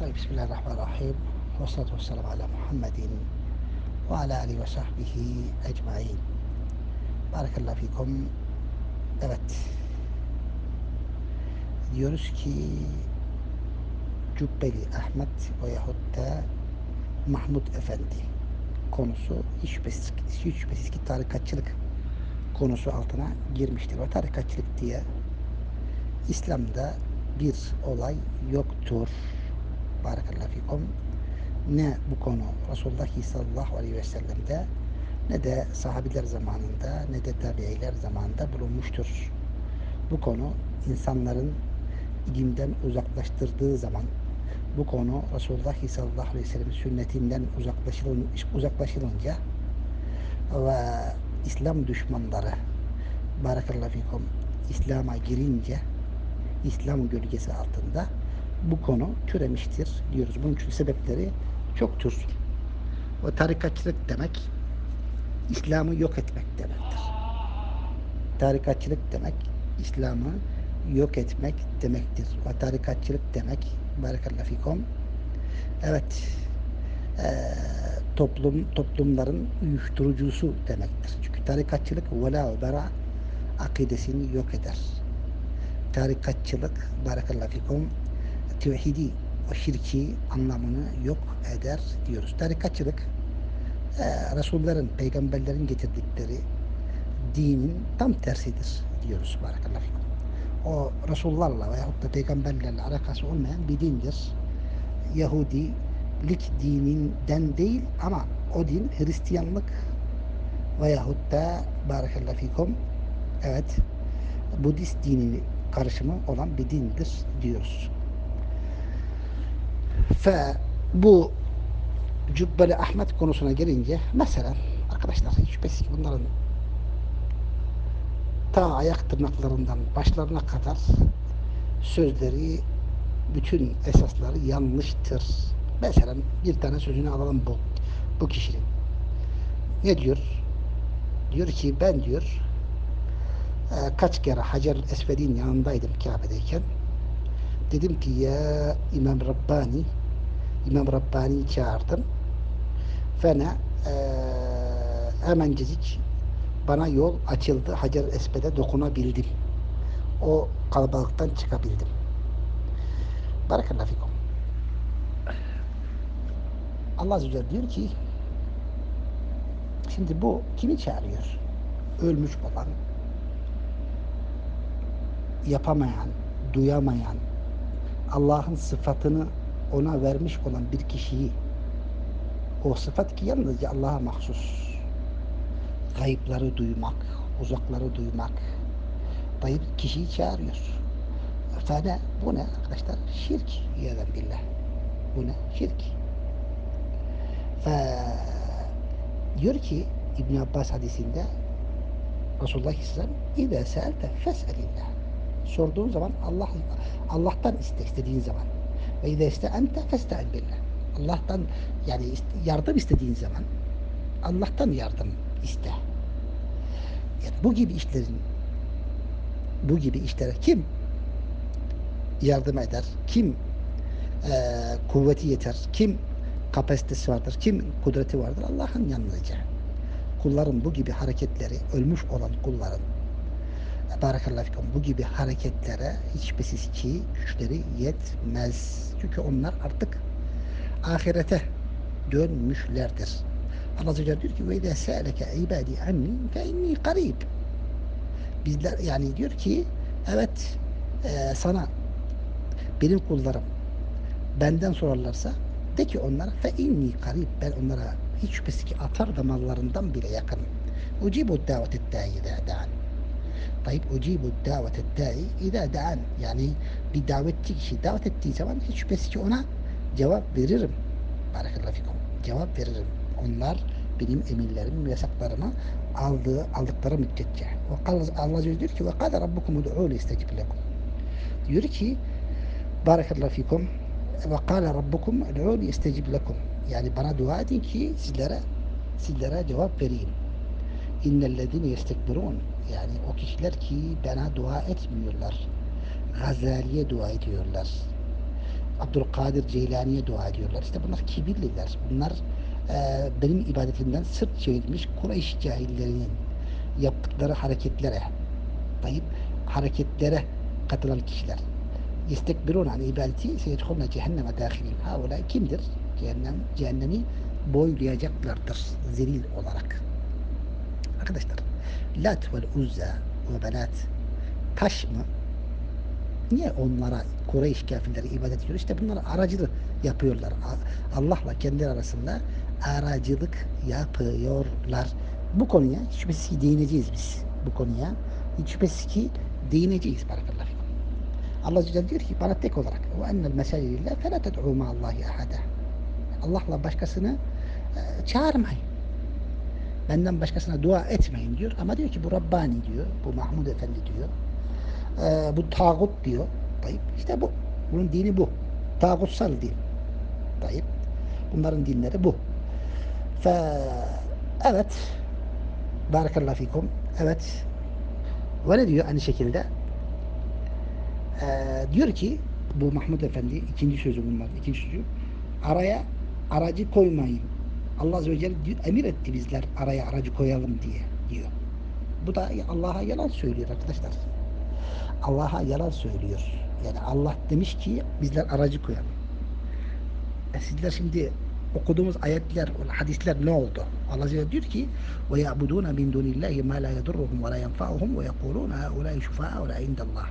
Tayyip Bismillahirrahmanirrahim. Ve salatu vesselamu ala Muhammedin ve ala alihi ve sahbihi ecmain. Barakallahu fikum. Evet. Diyoruz ki Cübbeli Ahmet veyahut da Mahmud Efendi konusu hiç şüphesiz, hiç şüphesiz ki tarikatçılık konusu altına girmiştir. Ve tarikatçılık diye İslam'da bir olay yoktur. Barakallahu fikum. Ne bu konu Resulullah sallallahu aleyhi ve sellem'de ne de sahabiler zamanında ne de tabiiler zamanında bulunmuştur. Bu konu insanların ilimden uzaklaştırdığı zaman bu konu Resulullah sallallahu aleyhi ve sellem sünnetinden uzaklaşılınca ve İslam düşmanları barakallahu fikum İslam'a girince İslam gölgesi altında bu konu türemiştir diyoruz. Bunun için sebepleri çoktur. O tarikatçılık demek İslam'ı yok etmek demektir. Tarikatçılık demek İslam'ı yok etmek demektir. O tarikatçılık demek barakallahu fikum evet e, toplum toplumların uyuşturucusu demektir. Çünkü tarikatçılık vela ve bera akidesini yok eder. Tarikatçılık barakallahu fikum tevhidi o şirki anlamını yok eder diyoruz. Tarikatçılık e, Resullerin, peygamberlerin getirdikleri dinin tam tersidir diyoruz barakallahu. O Resullarla veyahut da peygamberlerle alakası olmayan bir dindir. Yahudilik dininden değil ama o din Hristiyanlık veyahut da barakallahu fikum evet Budist dini karışımı olan bir dindir diyoruz. Ve bu Cübbeli Ahmet konusuna gelince mesela arkadaşlar hiç şüphesiz ki bunların ta ayak tırnaklarından başlarına kadar sözleri bütün esasları yanlıştır. Mesela bir tane sözünü alalım bu bu kişinin. Ne diyor? Diyor ki ben diyor e, kaç kere Hacer Esved'in yanındaydım Kabe'deyken. Dedim ki ya İmam Rabbani İmam Rabbani'yi çağırdım. Fena e, hemencecik bana yol açıldı. Hacer Esved'e dokunabildim. O kalabalıktan çıkabildim. Barakallahu fikum. Allah Azze ve diyor ki şimdi bu kimi çağırıyor? Ölmüş olan, yapamayan, duyamayan, Allah'ın sıfatını ona vermiş olan bir kişiyi o sıfat ki yalnızca Allah'a mahsus kayıpları duymak, uzakları duymak dayıp kişiyi çağırıyor. Fene bu ne arkadaşlar? Şirk yadan billah. Bu ne? Şirk. Fe, diyor ki İbn Abbas hadisinde Resulullah Aleyhisselam İzâ seelte fes'elillah sorduğun zaman Allah Allah'tan iste istediğin zaman ve izâ iste'ente festa'in billah Allah'tan yani yardım istediğin zaman Allah'tan yardım iste. Yani bu gibi işlerin bu gibi işlere kim yardım eder? Kim e, kuvveti yeter? Kim kapasitesi vardır? Kim kudreti vardır? Allah'ın yalnızca. Kulların bu gibi hareketleri, ölmüş olan kulların barakallahu bu gibi hareketlere hiçbirisiz ki güçleri yetmez. Çünkü onlar artık ahirete dönmüşlerdir. Allah Celle diyor ki ve izâ se'eleke ibâdî anni fe inni karib. Bizler yani diyor ki evet e, sana benim kullarım benden sorarlarsa de ki onlara fe inni karib ben onlara hiç şüphesiz ki atar damarlarından bile yakınım. Ucibu davetet Tayyip ucibu davetet da'i idâ da'an. Yani bir davetçi kişi davet ettiği zaman hiç şüphesiz ki ona cevap veririm. Barakallahu fikum. Cevap veririm. Onlar benim emirlerim ve yasaklarımı aldığı, aldıkları müddetçe. Allah diyor ki ve kâle rabbukum ud'ûli istecib lekum. Diyor ki barakallahu fikum ve kâle rabbukum ud'ûli istecib lekum. Yani bana dua edin ki sizlere sizlere cevap vereyim. İnnellezine yestekbirun. Yani o kişiler ki bana dua etmiyorlar. Gazali'ye dua ediyorlar. Abdülkadir Ceylani'ye dua ediyorlar. İşte bunlar kibirliler. Bunlar e, benim ibadetimden sırt çevirmiş Kureyş cahillerinin yaptıkları hareketlere dayıp hareketlere katılan kişiler. İstekbirun an ibadeti seyedhulna cehenneme dâhilin. Haula kimdir? Cehennem, cehennemi boylayacaklardır zelil olarak. Arkadaşlar Lat vel Uzza ve Benat taş mı? Niye onlara Kureyş kafirleri ibadet ediyor? İşte bunlar aracılık yapıyorlar. Allah'la kendileri arasında aracılık yapıyorlar. Bu konuya şüphesiz ki değineceğiz biz. Bu konuya hiç şüphesiz ki değineceğiz. Barakallahu fikum. Allah Celle diyor ki bana tek olarak ve ennel mesajillah fe la ted'u ma'allahi ahada. Allah'la başkasını e, çağırmayın. Benden başkasına dua etmeyin diyor. Ama diyor ki bu Rabbani diyor. Bu Mahmud Efendi diyor. E, bu tağut diyor. Tayyip. İşte bu. Bunun dini bu. Tağutsal din. Tayyip. Bunların dinleri bu. Fe, evet Barakallahu fikum. Evet. Ve ne diyor aynı şekilde? Ee, diyor ki bu Mahmud Efendi ikinci sözü bunlar. ikinci sözü. Araya aracı koymayın. Allah Azze ve Celle emir etti bizler araya aracı koyalım diye diyor. Bu da Allah'a yalan söylüyor arkadaşlar. Allah'a yalan söylüyor. Yani Allah demiş ki bizler aracı koyalım. E sizler şimdi okuduğumuz ayetler, hadisler ne oldu? Allah Azze diyor ki ve ya'budun min dunillahi ma la yedurruhum ve la yenfa'uhum ve yekulun haulâi şufâ'a ve indallah.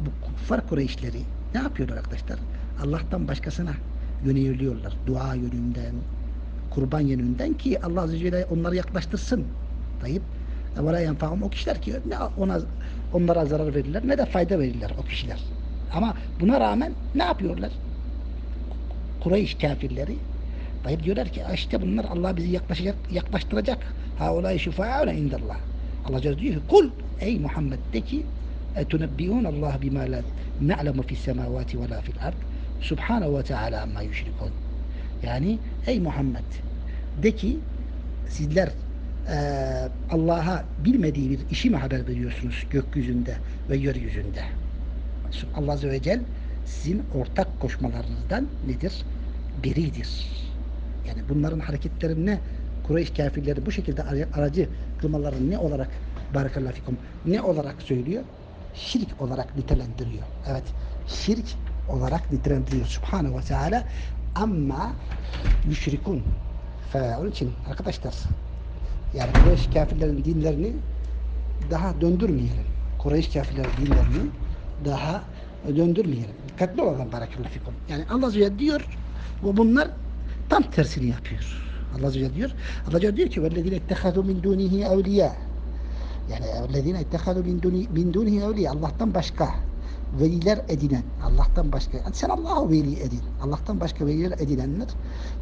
Bu kuffar Kureyşleri ne yapıyorlar arkadaşlar? Allah'tan başkasına yöneliyorlar. Dua yönünden, kurban yönünden ki Allah Azze ve Celle onları yaklaştırsın. Tayyip. La yenfa'uhum o kişiler ki ne ona onlara zarar verirler ne de fayda verirler o kişiler. Ama buna rağmen ne yapıyorlar? Kureyş kafirleri Tayyip diyorlar ki işte bunlar Allah bizi yaklaşacak, yaklaştıracak. Ha olay şifâ'une indallah. Allah diyor ki kul ey Muhammed de ki etunebbiûn Allah bima la na'lemu fis semavati ve la fil ard. Subhanahu ve Teala amma yüşrikun. Yani ey Muhammed de ki sizler e, Allah'a bilmediği bir işi mi haber veriyorsunuz gökyüzünde ve yeryüzünde? Allah Azze ve Celle sizin ortak koşmalarınızdan nedir? Biridir. Yani bunların hareketlerine Kureyş kafirleri bu şekilde aracı kılmalarını ne olarak barakallahu fikum ne olarak söylüyor? Şirk olarak nitelendiriyor. Evet. Şirk olarak nitelendiriyor. Subhanahu ve Teala ama müşrikun. Onun için arkadaşlar yani Kureyş kafirlerin dinlerini daha döndürmeyelim. Kureyş kafirlerin dinlerini daha döndürmeyelim. Dikkatli olalım barakallahu fikum. Yani Allah Azze diyor ve bunlar tam tersini yapıyor. Allah Azze ve Celle diyor. Allah Azze ve Celle diyor ki وَالَّذِينَ اتَّخَذُوا مِنْ دُونِهِ اَوْلِيَا Yani وَالَّذِينَ اتَّخَذُوا مِنْ دُونِهِ, مِنْ دُونِهِ اَوْلِيَا Allah'tan başka veliler edinen, Allah'tan başka, yani sen Allah'ı veli edin, Allah'tan başka veliler edinenler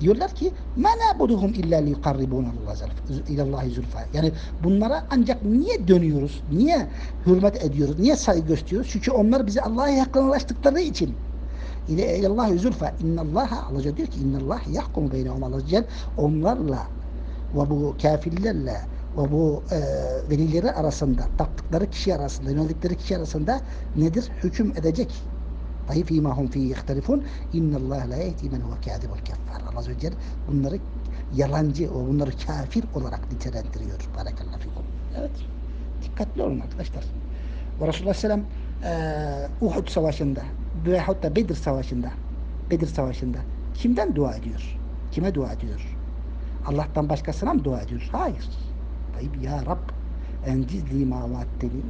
diyorlar ki مَا نَعْبُدُهُمْ اِلَّا لِيُقَرِّبُونَ ilallahi zülfa. Yani bunlara ancak niye dönüyoruz, niye hürmet ediyoruz, niye saygı gösteriyoruz? Çünkü onlar bizi Allah'a yakınlaştıkları için ile ilallahi zülfa innallaha Allah diyor ki innallah yahkumu beynehum Allah Celle onlarla ve bu kafirlerle ve bu e, velileri arasında taptıkları kişi arasında yöneldikleri kişi arasında nedir? Hüküm edecek. Dahi fîmâ hum fî ihtelifun innallâh la yehdi men huve kâdibul keffar. Allah Azze ve bunları yalancı ve bunları kafir olarak nitelendiriyor. Barakallahu fikum. Evet. Dikkatli olun arkadaşlar. Ve Resulullah Aleyhisselam e, Uhud Savaşı'nda veyahut da Bedir Savaşı'nda Bedir Savaşı'nda kimden dua ediyor? Kime dua ediyor? Allah'tan başkasına mı dua ediyor? Hayır. Tayyip ya Rab encizli ma vaatteni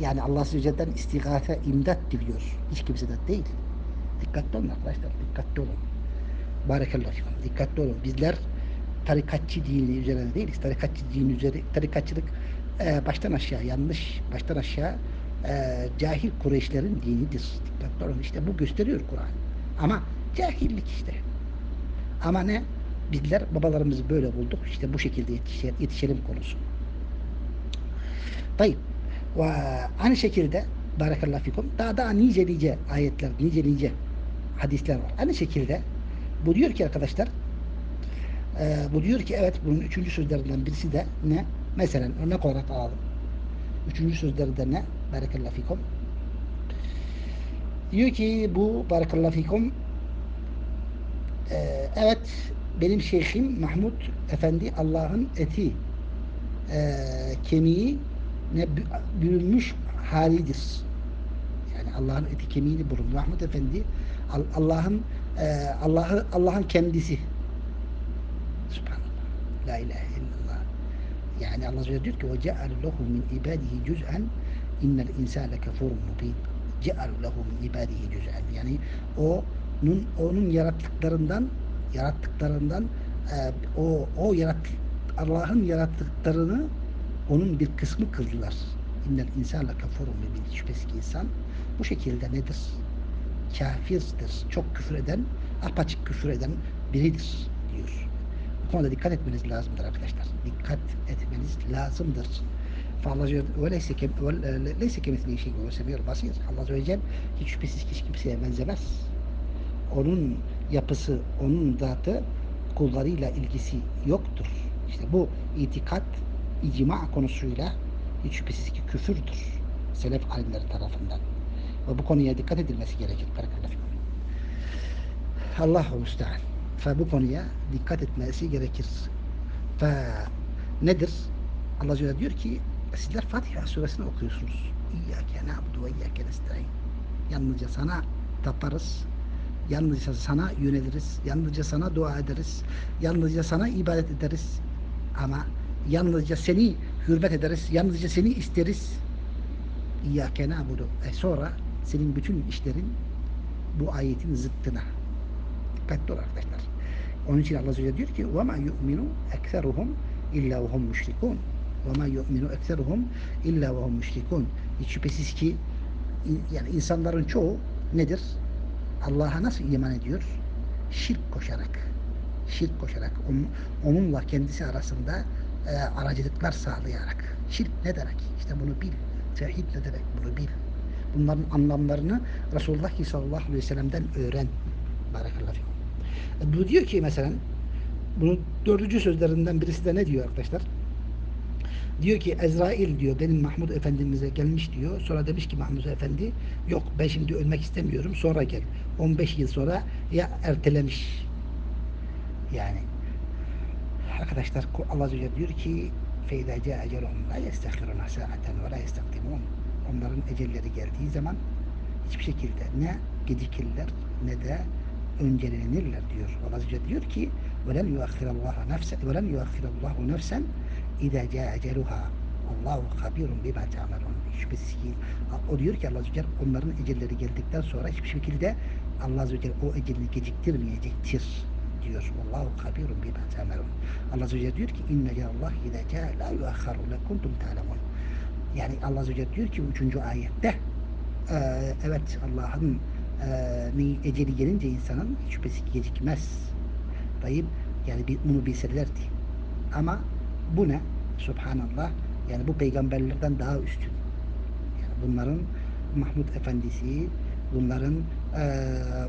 yani Allah Celle'den istigase imdat diliyor. Hiç kimse de değil. Dikkatli olun arkadaşlar. Dikkatli olun. Barakallahu fikum. Dikkatli olun. Bizler tarikatçı dini üzerine değiliz. Tarikatçı dini üzeri, tarikatçılık e, baştan aşağı yanlış, baştan aşağı e, cahil Kureyşlerin dinidir. Dikkatli olun. İşte bu gösteriyor Kur'an. Ama cahillik işte. Ama ne? Bizler babalarımızı böyle bulduk. İşte bu şekilde yetişelim, yetişelim konusu. Tayyip. Ve aynı şekilde Barakallahu fikum. Daha daha nice nice ayetler, nice nice hadisler var. Aynı şekilde bu diyor ki arkadaşlar e, bu diyor ki evet bunun üçüncü sözlerinden birisi de ne? Mesela örnek olarak alalım. Üçüncü sözleri de ne? Barakallahu fikum. Diyor ki bu barakallahu fikum e, evet benim şeyhim Mahmud Efendi Allah'ın eti e, kemiği ne bürünmüş halidir. Yani Allah'ın eti kemiğini burun. Mahmud Efendi Allah'ın e, Allah'ı Allah'ın kendisi. Subhanallah. La ilahe illallah. Yani Allah diyor ki ce'al lehu min ibadihi cüz'en innel insane kefurun mubin. Ce'al lehu min ibadihi cüz'en. Yani onun onun yarattıklarından yarattıklarından e, o o yarattık Allah'ın yarattıklarını onun bir kısmı kıldılar. İnnel insâle kafurun mübin. Şüphesiz ki insan bu şekilde nedir? Kafirdir. Çok küfür eden, apaçık küfür eden biridir diyor. Bu konuda dikkat etmeniz lazımdır arkadaşlar. Dikkat etmeniz lazımdır. Kemisliği şey. Allah Azze ve Celle hiç şüphesiz hiç kimseye benzemez. Onun yapısı, onun zatı kullarıyla ilgisi yoktur. İşte bu itikat icma konusuyla hiç şüphesiz ki küfürdür. Selef alimleri tarafından. Ve bu konuya dikkat edilmesi gerekir. Allahu müstehan. Fe bu konuya dikkat etmesi gerekir. Fe nedir? Allah Celle diyor ki sizler Fatiha suresini okuyorsunuz. İyyâke na'budu ve iyyâke nestaîn. Yalnızca sana taparız. Yalnızca sana yöneliriz. Yalnızca sana dua ederiz. Yalnızca sana ibadet ederiz. Ama yalnızca seni hürmet ederiz. Yalnızca seni isteriz. İyyâke na'budu. E sonra senin bütün işlerin bu ayetin zıttına. Dikkatli ol arkadaşlar. Onun için Allah Azze diyor ki وَمَا يُؤْمِنُ اَكْثَرُهُمْ اِلَّا وَهُمْ مُشْرِكُونَ وَمَا يُؤْمِنُ اَكْثَرُهُمْ اِلَّا وَهُمْ مُشْرِكُونَ Hiç şüphesiz ki yani insanların çoğu nedir? Allah'a nasıl iman ediyor? Şirk koşarak. Şirk koşarak. Onun, onunla kendisi arasında e, aracılıklar sağlayarak. Şirk ne demek? İşte bunu bil. Tevhid ne demek? Bunu bil. Bunların anlamlarını Resulullah sallallahu aleyhi ve sellem'den öğren. Barakallahu e, Bu diyor ki mesela bunun dördüncü sözlerinden birisi de ne diyor arkadaşlar? Diyor ki Ezrail diyor benim Mahmud Efendimiz'e gelmiş diyor. Sonra demiş ki Mahmud Efendi yok ben şimdi ölmek istemiyorum sonra gel. 15 yıl sonra ya ertelemiş. Yani arkadaşlar Allah Azze diyor ki فَاِذَا جَاءَ اَجَلُهُمْ لَا يَسْتَخِرُونَ سَاعَةً وَلَا يَسْتَقْدِمُونَ Onların ecelleri geldiği zaman hiçbir şekilde ne gecikirler ne de öncelenirler diyor. Allah Azze diyor ki وَلَنْ يُؤَخِّرَ اللّٰهُ نَفْسًا وَلَنْ يُؤَخِّرَ اللّٰهُ نَفْسًا اِذَا جَاءَ اَجَلُهَا Allahu habirun bima ta'malun. Şüphesiz ki o diyor ki Allah Azze onların ecelleri geldikten sonra hiçbir şekilde Allah Azze o ecelini geciktirmeyecektir diyor. Allahu habirun bima ta'malun. Allah Azze diyor ki inne Allah idâ câ la yuakharu lekuntum ta'lemun. Yani Allah Azze diyor ki üçüncü ayette e, evet Allah'ın e, eceli gelince insanın şüphesi gecikmez. Tayyip yani bunu bilselerdi. Ama bu ne? Subhanallah yani bu peygamberlerden daha üstün. Yani bunların Mahmud Efendisi, bunların e,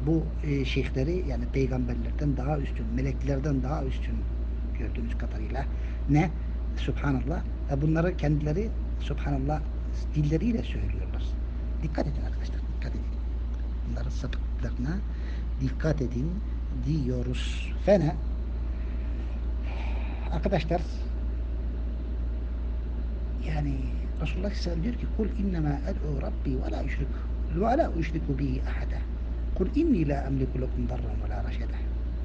bu şeyhleri yani peygamberlerden daha üstün, meleklerden daha üstün gördüğünüz kadarıyla. Ne? Subhanallah. E, bunları kendileri Subhanallah dilleriyle söylüyorlar. Dikkat edin arkadaşlar, dikkat edin. Bunların sapıklıklarına dikkat edin diyoruz. Fena. Arkadaşlar yani Resulullah sallallahu diyor ki kul innema ed'u rabbi ve la yüşrik ve la üşriku bihi ahada. Kul inni la emliku lekum darran ve la raşada.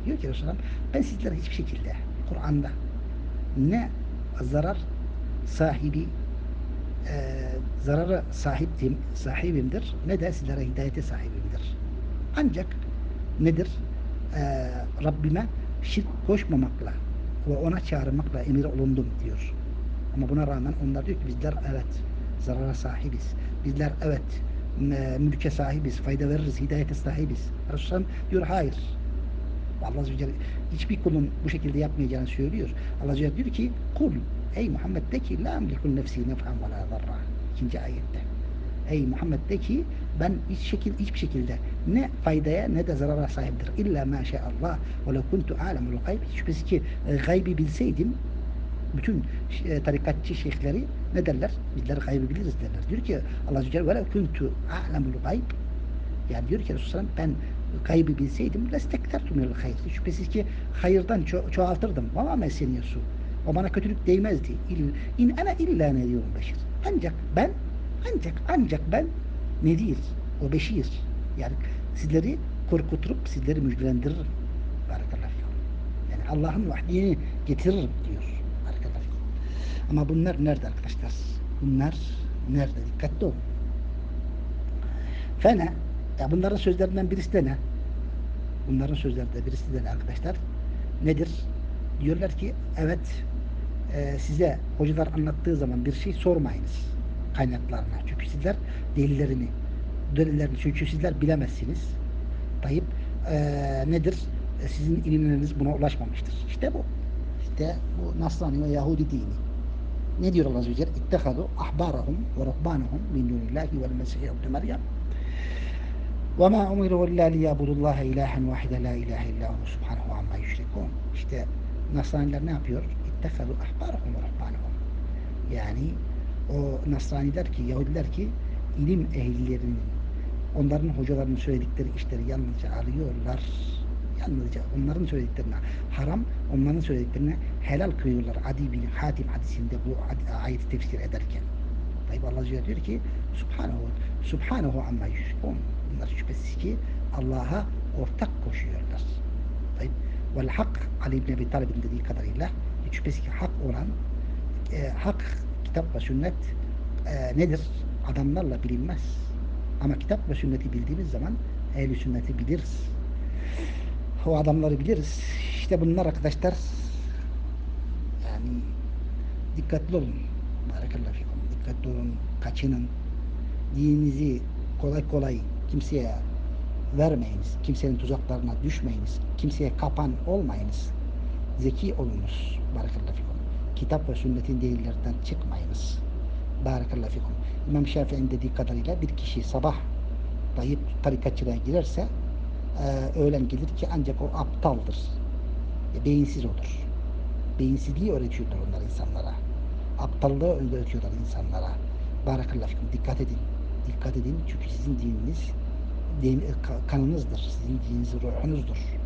Diyor ki Resulullah ben sizlere hiçbir şekilde Kur'an'da ne zarar sahibi e, zarara sahiptim, sahibimdir ne de sizlere hidayete sahibimdir. Ancak nedir? E, Rabbime şirk koşmamakla ve ona çağırmakla emir olundum diyor. Ama buna rağmen onlar diyor ki bizler evet zarara sahibiz. Bizler evet mülke sahibiz, fayda veririz, hidayete sahibiz. Resulullah diyor hayır. Allah Azze ve Celle hiçbir kulun bu şekilde yapmayacağını söylüyor. Allah Azze diyor ki kul ey Muhammed de ki la emlikun nefsi nef'an ve la zarra. İkinci ayette. Ey Muhammed de ki ben hiç şekil, hiçbir şekilde ne faydaya ne de zarara sahiptir. İlla ma Allah ve le kuntu alemul gayb. Şüphesiz ki e, gaybi bilseydim bütün e, tarikatçı şeyhleri ne derler? Bizler gaybı biliriz derler. Diyor ki Allah Azze ve Celle velev kuntu a'lemul gayb yani diyor ki Resulullah ben gaybı bilseydim lestektertum el hayr. Şüphesiz ki hayırdan ço çoğaltırdım. Vama meseniyesu. O bana kötülük değmezdi. İl, in ana illa ne diyorum beşir. Ancak ben ancak ancak ben ne değil? O beşir. Yani sizleri korkuturup sizleri müjdelendiririm. Barakallahu. Yani Allah'ın vahyini getiririm diyor. Ama bunlar nerede arkadaşlar? Bunlar nerede? Dikkatli olun. Fene ya bunların sözlerinden birisi de ne? Bunların sözlerinden birisi de ne arkadaşlar? Nedir? Diyorlar ki evet e, size hocalar anlattığı zaman bir şey sormayınız kaynaklarına. Çünkü sizler delillerini delillerini çünkü sizler bilemezsiniz. Tayyip e, nedir? E, sizin ilimleriniz buna ulaşmamıştır. İşte bu. İşte bu Nasrani ve Yahudi dini. Ne diyor Allah Azze ve Celle? İttehadu ahbarahum ve rahbanahum min dunillahi vel mesih'i abdü meryem. Ve ma umiru illa liyabudullaha ilahen vahide la ilahe illahu subhanahu amma yüşrikun. İşte Nasraniler ne yapıyor? İttehadu ahbarahum ve rahbanahum. Yani o Nasraniler ki, Yahudiler ki ilim ehlilerinin, onların hocalarının söyledikleri işleri yalnızca arıyorlar Yalnızca onların söylediklerine haram, onların söylediklerine helal kılıyorlar. Adi bin Hatim hadisinde bu ayeti tefsir ederken. Tayyip Allah Celle diyor ki Subhanahu, Subhanahu amma yüşrikun. Bunlar şüphesiz ki Allah'a ortak koşuyorlar. Tayyip. Vel hak Ali İbni Ebi Talib'in dediği kadarıyla şüphesiz ki hak olan e, hak, kitap ve sünnet e, nedir? Adamlarla bilinmez. Ama kitap ve sünneti bildiğimiz zaman ehli sünneti biliriz. O adamları biliriz. İşte bunlar arkadaşlar yani dikkatli olun. Barakallahu fikum. Dikkatli olun. Kaçının. Dininizi kolay kolay kimseye vermeyiniz. Kimsenin tuzaklarına düşmeyiniz. Kimseye kapan olmayınız. Zeki olunuz. Barakallahu fikum. Kitap ve sünnetin değillerinden çıkmayınız. Barakallahu fikum. İmam Şafii'nin dediği kadarıyla bir kişi sabah dayıp tarikatçılığa girerse e, öğlen gelir ki ancak o aptaldır. E, beyinsiz olur. Beyinsizliği öğretiyorlar onlar insanlara. Aptallığı öğretiyorlar insanlara. Barakallahu fikum. Dikkat edin. Dikkat edin çünkü sizin dininiz din, ka- kanınızdır. Sizin dininiz ruhunuzdur.